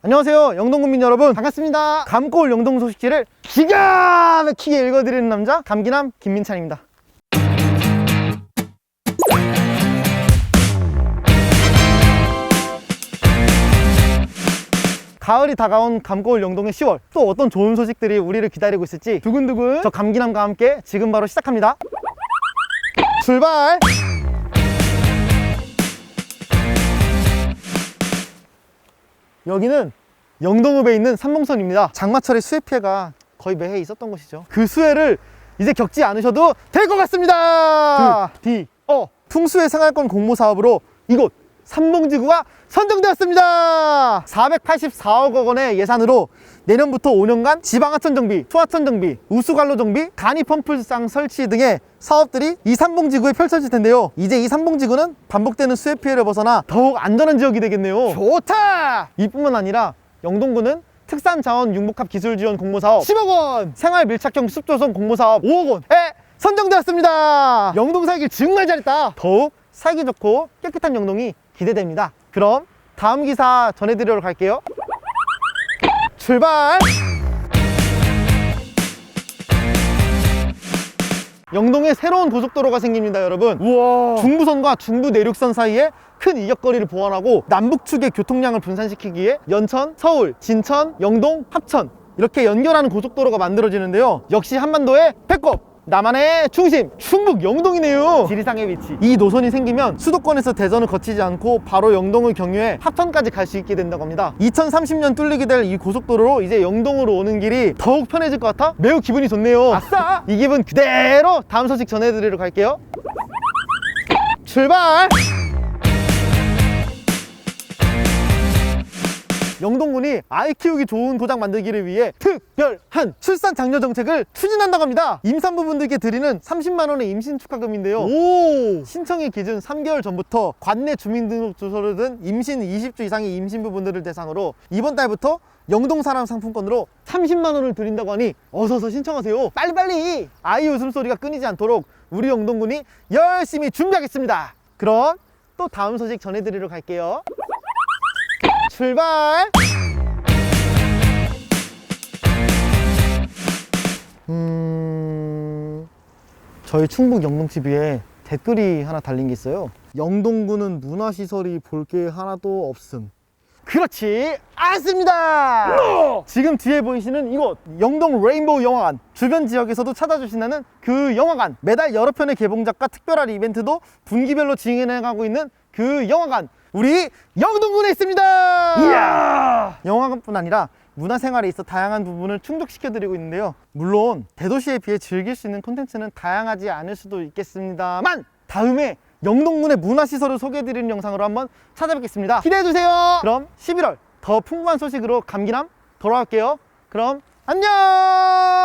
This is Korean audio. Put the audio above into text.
안녕하세요 영동군민 여러분. 반갑습니다. 감고올 영동 소식지를 기가 막히게 읽어드리는 남자 감기남 김민찬입니다. 가을이 다가온 감고올 영동의 10월. 또 어떤 좋은 소식들이 우리를 기다리고 있을지 두근두근. 저 감기남과 함께 지금 바로 시작합니다. 출발 여기는 영동읍에 있는 삼봉선입니다. 장마철에 수해 피해가 거의 매해 있었던 곳이죠. 그 수해를 이제 겪지 않으셔도 될 것 같습니다. 드, 디, 어. 풍수의 생활권 공모 사업으로 이곳 삼봉지구가 선정되었습니다. 484억 원의 예산으로 내년부터 5년간 지방하천 정비, 소하천 정비, 우수관로 정비, 간이 펌프상 설치 등의 사업들이 이 삼봉지구에 펼쳐질 텐데요. 이제 이 삼봉지구는 반복되는 수해 피해를 벗어나 더욱 안전한 지역이 되겠네요. 좋다! 이뿐만 아니라 영동구는 특산 자원 융복합 기술 지원 공모 사업 10억 원, 생활 밀착형 숲 조성 공모 사업 5억 원에 선정되었습니다. 영동 살기 정말 잘했다. 더욱 살기 좋고 깨끗한 영동이 기대됩니다. 그럼 다음 기사 전해드리도록 할게요. 출발! 영동에 새로운 고속도로가 생깁니다, 여러분. 우와. 중부선과 중부 내륙선 사이에 큰 이격거리를 보완하고 남북측의 교통량을 분산시키기 위해 연천, 서울, 진천, 영동, 합천 이렇게 연결하는 고속도로가 만들어지는데요. 역시 한반도의 배꼽! 남한의 중심 충북 영동이네요. 지리상의 위치. 이 노선이 생기면 수도권에서 대전을 거치지 않고 바로 영동을 경유해 합천까지 갈 수 있게 된다고 합니다. 2030년 뚫리게 될 이 고속도로로 이제 영동으로 오는 길이 더욱 편해질 것 같아? 매우 기분이 좋네요. 아싸! 이 기분 그대로 다음 소식 전해드리러 갈게요. 출발 영동군이 아이 키우기 좋은 고장 만들기를 위해 특별한 출산 장려 정책을 추진한다고 합니다. 임산부분들께 드리는 30만 원의 임신 축하금인데요. 오! 신청의 기준 3개월 전부터 관내 주민등록 주소를 든 임신 20주 이상의 임신부분들을 대상으로 이번 달부터 영동 사람 상품권으로 30만 원을 드린다고 하니 어서서 신청하세요. 빨리빨리 아이 웃음소리가 끊이지 않도록 우리 영동군이 열심히 준비하겠습니다. 그럼 또 다음 소식 전해드리러 갈게요. 출발! 음... 저희 충북 영동TV에 댓글이 하나 달린 게 있어요. 영동구는 문화시설이 볼 게 하나도 없음. 그렇지 않습니다. 지금 뒤에 보이시는 이곳 영동 레인보우 영화관 주변 지역에서도 찾아주신다는 그 영화관 매달 여러 편의 개봉작과 특별한 이벤트도 분기별로 진행하고 있는 그 영화관 우리 영동군에 있습니다. 이야. 영화관뿐 아니라 문화생활에 있어 다양한 부분을 충족시켜드리고 있는데요. 물론 대도시에 비해 즐길 수 있는 콘텐츠는 다양하지 않을 수도 있겠습니다만 다음에 영동군의 문화시설을 소개해드리는 영상으로 한번 찾아뵙겠습니다. 기대해주세요. 그럼 11월 더 풍부한 소식으로 감기남 돌아올게요. 그럼 안녕!